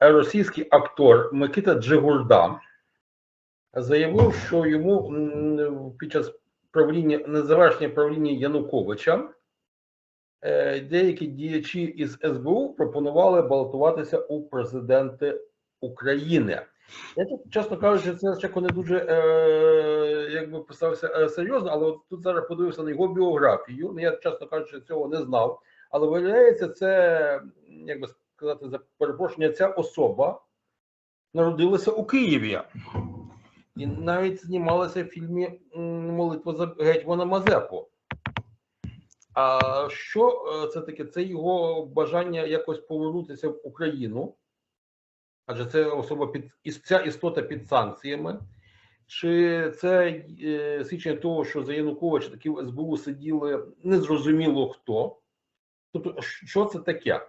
російський актор Микита Джигурда заявив, що йому під час правління незавершення правління Януковича е, деякі діячі із СБУ пропонували балотуватися у президенти України. Я чесно кажучи, це спочатку не дуже е, якби писався е, серйозно, але от тут зараз подивився на його біографію. Ну, я, чесно кажучи, цього не знав. Але виявляється, це, як би сказати, за перепрошення, ця особа народилася у Києві. І навіть знімалася в фільмі Молитва за гетьмана Мазепу. А що е, це таке? Це його бажання якось повернутися в Україну, адже це особа під ця істота під санкціями. Чи це е, свідчення того, що за Януковича таки в СБУ сиділи незрозуміло хто? Тобто, що це таке?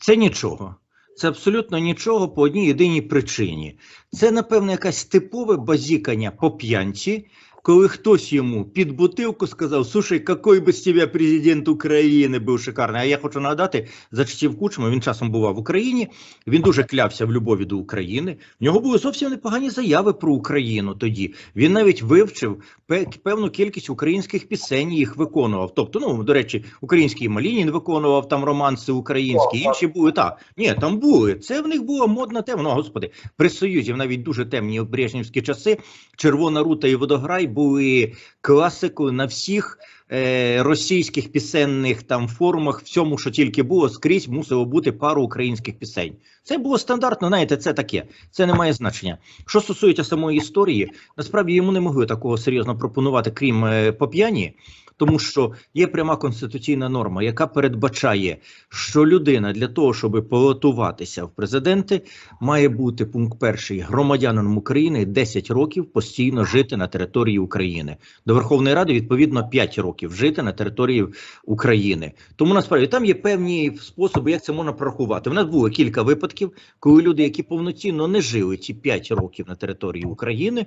Це нічого. Це абсолютно нічого по одній єдиній причині. Це, напевно, якась типове базікання по п'янці, коли хтось йому під бутилку сказав: Слушай, який би з тебе президент України був шикарний. А я хочу нагадати, за часів Кучма він часом бував в Україні. Він дуже клявся в любові до України. В нього були зовсім непогані заяви про Україну тоді. Він навіть вивчив певну кількість українських пісень, їх виконував. Тобто, ну до речі, український Малінін виконував там романси українські, інші були так. Ні, там були. Це в них була модна тема. Ну, господи, при Союзі навіть дуже темні брежнівські часи. Червона рута і водограй були класикою на всіх. е, Російських пісенних там форумах, всьому, що тільки було, скрізь мусило бути пару українських пісень. Це було стандартно, знаєте, це таке. Це не має значення. Що стосується самої історії, насправді йому не могли такого серйозно пропонувати, крім е, поп'яні, тому що є пряма конституційна норма, яка передбачає, що людина для того, щоб балотуватися в президенти, має бути пункт перший громадянином України 10 років постійно жити на території України. До Верховної Ради відповідно 5 років жити на території України. Тому насправді там є певні способи, як це можна порахувати. У нас було кілька випадків, коли люди, які повноцінно не жили ці 5 років на території України,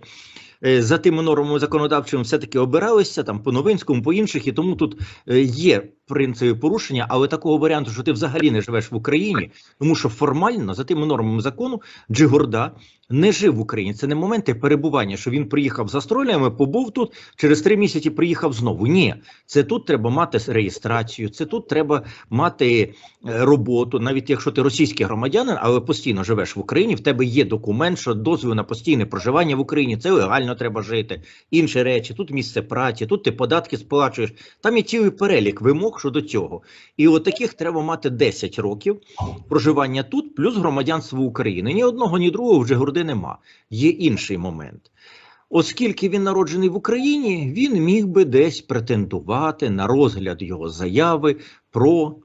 е, за тими нормами законодавчими все-таки обиралися там по Новинському, по інших, і тому тут е, є принципи порушення, але такого варіанту, що ти взагалі не живеш в Україні, тому що формально за тими нормами закону Джигурда не жив в Україні. Це не моменти перебування, що він приїхав за стролями, побув тут, через три місяці приїхав знову. Ні, це тут треба мати реєстрацію, це тут треба мати е, роботу, навіть якщо ти російський громадянин, але постійно живеш в Україні, в тебе є документ, що дозвіл на постійне проживання в Україні, це легально треба жити. Інші речі, тут місце праці, тут ти податки сплачуєш. Там є цілий перелік вимог щодо цього. І от таких треба мати 10 років проживання тут, плюс громадянство України. Ні одного, ні другого вже горди нема. Є інший момент. Оскільки він народжений в Україні, він міг би десь претендувати на розгляд його заяви про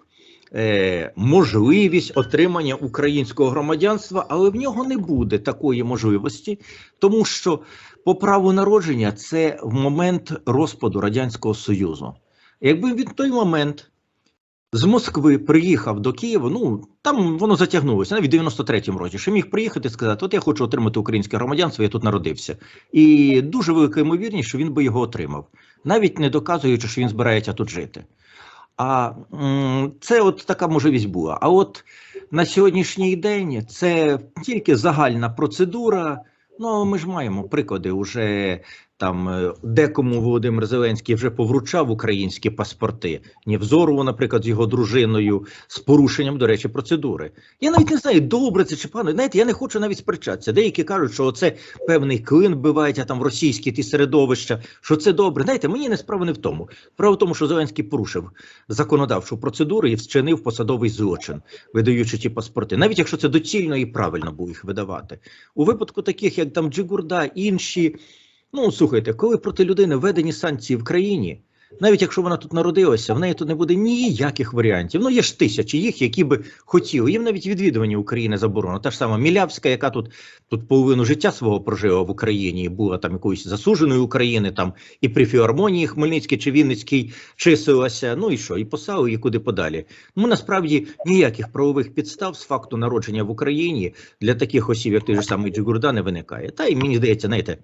е, можливість отримання українського громадянства, але в нього не буде такої можливості, тому що по праву народження це в момент розпаду Радянського Союзу. Якби він в той момент з Москви приїхав до Києва, ну там воно затягнулося навіть в 93-му році, що міг приїхати і сказати: От я хочу отримати українське громадянство, я тут народився. І дуже велика ймовірність, що він би його отримав, навіть не доказуючи, що він збирається тут жити. А це от така можливість була. А от на сьогоднішній день це тільки загальна процедура. Ну, ми ж маємо приклади уже там е, декому Володимир Зеленський вже повручав українські паспорти. Нєвзорову, наприклад, з його дружиною, з порушенням, до речі, процедури. Я навіть не знаю, добре це чи погано. Знаєте, я не хочу навіть сперечатися. Деякі кажуть, що це певний клин вбивається там в російські ті середовища, що це добре. Знаєте, мені не справа не в тому. Справа в тому, що Зеленський порушив законодавчу процедуру і вчинив посадовий злочин, видаючи ті паспорти, навіть якщо це доцільно і правильно було їх видавати. У випадку таких, як там Джигурда, інші. Ну, слухайте, коли проти людини введені санкції в країні, навіть якщо вона тут народилася, в неї тут не буде ніяких варіантів. Ну, є ж тисячі їх, які би хотіли. Їм навіть відвідування України заборонено. Та ж сама Мілявська, яка тут, тут половину життя свого прожила в Україні, і була там якоюсь засудженою України, там і при філармонії Хмельницькій чи Вінницькій числилася. Ну і що, і посали її куди подалі. Ну насправді ніяких правових підстав з факту народження в Україні для таких осіб, як той же самий Джигурда, не виникає. Та й мені здається, знаєте.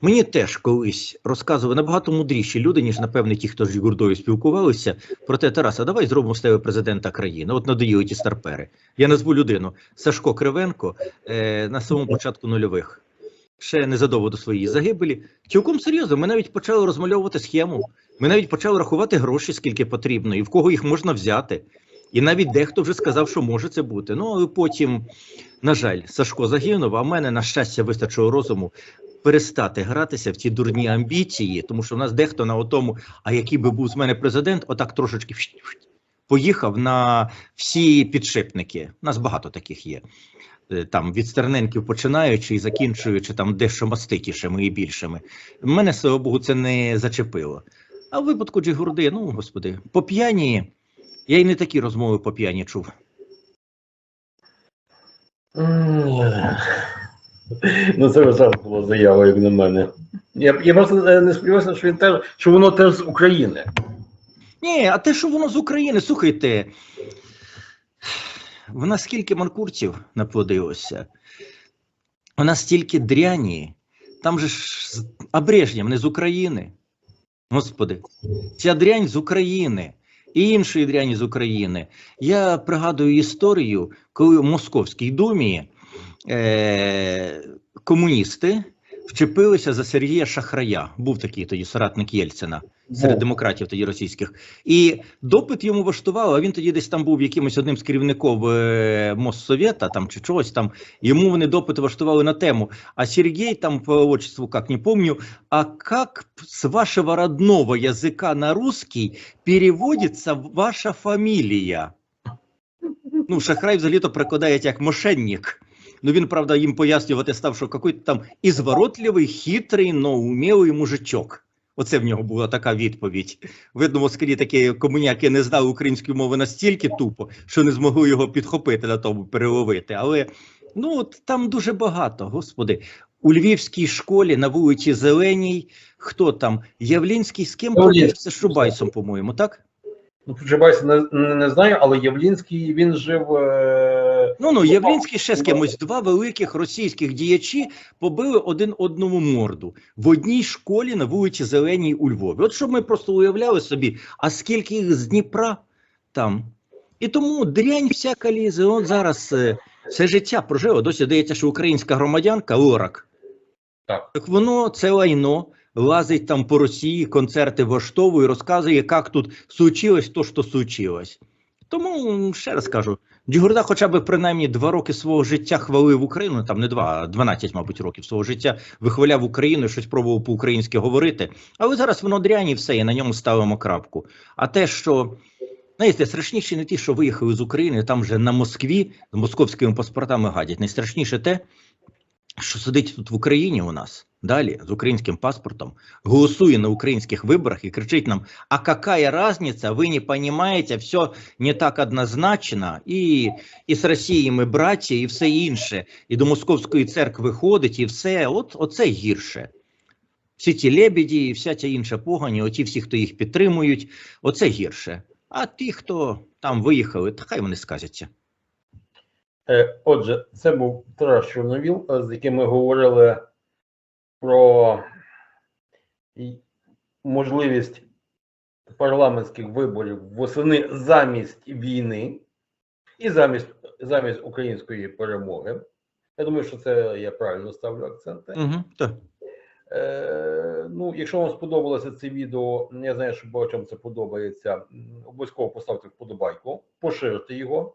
Мені теж колись розказували набагато мудріші люди, ніж напевне ті, хто з Жигурдою спілкувалися. Про те, Тараса, давай зробимо з тебе президента країни. От надоїли ті старпери. Я назву людину Сашко Кривенко е, на самому початку нульових. Ще незадовго до своєї загибелі. Цілком серйозно, ми навіть почали розмальовувати схему. Ми навіть почали рахувати гроші, скільки потрібно, і в кого їх можна взяти. І навіть дехто вже сказав, що може це бути. Ну але потім, на жаль, Сашко загинув. А в мене, на щастя, вистачило розуму перестати гратися в ці дурні амбіції, тому що в нас дехто на отому, а який би був з мене президент, отак трошечки поїхав на всі підшипники. У нас багато таких є. Е, Там від стерненків починаючи і закінчуючи там дещо маститішими і більшими. Мене, слава Богу, це не зачепило. А в випадку Джигурди, ну господи, по п'яні, я й не такі розмови по п'яні чув. Ну, це вже була заява, як на мене. Я, я просто е, не сподіваюся, що він теж, що воно теж з України. Ні, а те, що воно з України, слухайте, в нас скільки манкурців наплодилося, у нас стільки дряні, там же ж а не з України. Господи, ця дрянь з України і іншої дряні з України. Я пригадую історію, коли в Московській думі е- комуністи вчепилися за Сергія Шахрая. Був такий тоді соратник Єльцина серед демократів тоді російських. І допит йому влаштували, а він тоді десь там був якимось одним з керівників е, Моссовєта там чи чогось там. Йому вони допит влаштували на тему. А Сергій там по отчеству, как не помню, а как с вашего родного языка на русский переводится ваша фамілія? Ну, Шахрай взагалі-то прикладає як мошенник. Ну він, правда, їм пояснювати став, що якийсь там ізворотливий, хитрий, но умілий мужичок. Оце в нього була така відповідь. Видно, Москві такі комуняки не знали української мови настільки тупо, що не змогли його підхопити на тому переловити. Але ну от там дуже багато, господи. У львівській школі на вулиці Зеленій, хто там? Явлінський з ким Шубайсом, по-моєму, так? Ну, Чубайс не, не, не знаю, але Явлінський він жив. Е... Ну ну Явлінський ще з кимось два великих російських діячі побили один одному морду в одній школі на вулиці Зеленій у Львові. От щоб ми просто уявляли собі, а скільки їх з Дніпра там. І тому дрянь всяка лізе. От зараз е, все життя прожило. Досі здається, що українська громадянка Лорак. Так. Так воно це лайно лазить там по Росії, концерти влаштовує, розказує, як тут случилось то, що случилось. Тому ще раз кажу, Джигурда хоча б принаймні два роки свого життя хвалив Україну, там не два, а 12, мабуть, років свого життя вихваляв Україну, щось пробував по-українськи говорити. Але зараз воно дрянь і все, і на ньому ставимо крапку. А те, що знаєте, страшніше не ті, що виїхали з України, там вже на Москві з московськими паспортами гадять. Найстрашніше те, що сидить тут в Україні у нас далі з українським паспортом, голосує на українських виборах і кричить нам: а какая разница, ви не понимаете, все не так однозначно, і, і з Росією ми браття, і все інше. І до московської церкви ходить, і все. От оце гірше. Всі ті лебеді, і вся ця інша погані, оті всі, хто їх підтримують, оце гірше. А ті, хто там виїхали, хай вони сказяться. Е, Отже, це був Тарас Чорновіл, е, з яким ми говорили про можливість парламентських виборів восени замість війни і замість, замість української перемоги. Я думаю, що це я правильно ставлю акценти. Угу, так. Е, ну, якщо вам сподобалося це відео, я знаю, що багатьом це подобається. Обов'язково поставте вподобайку, поширте його,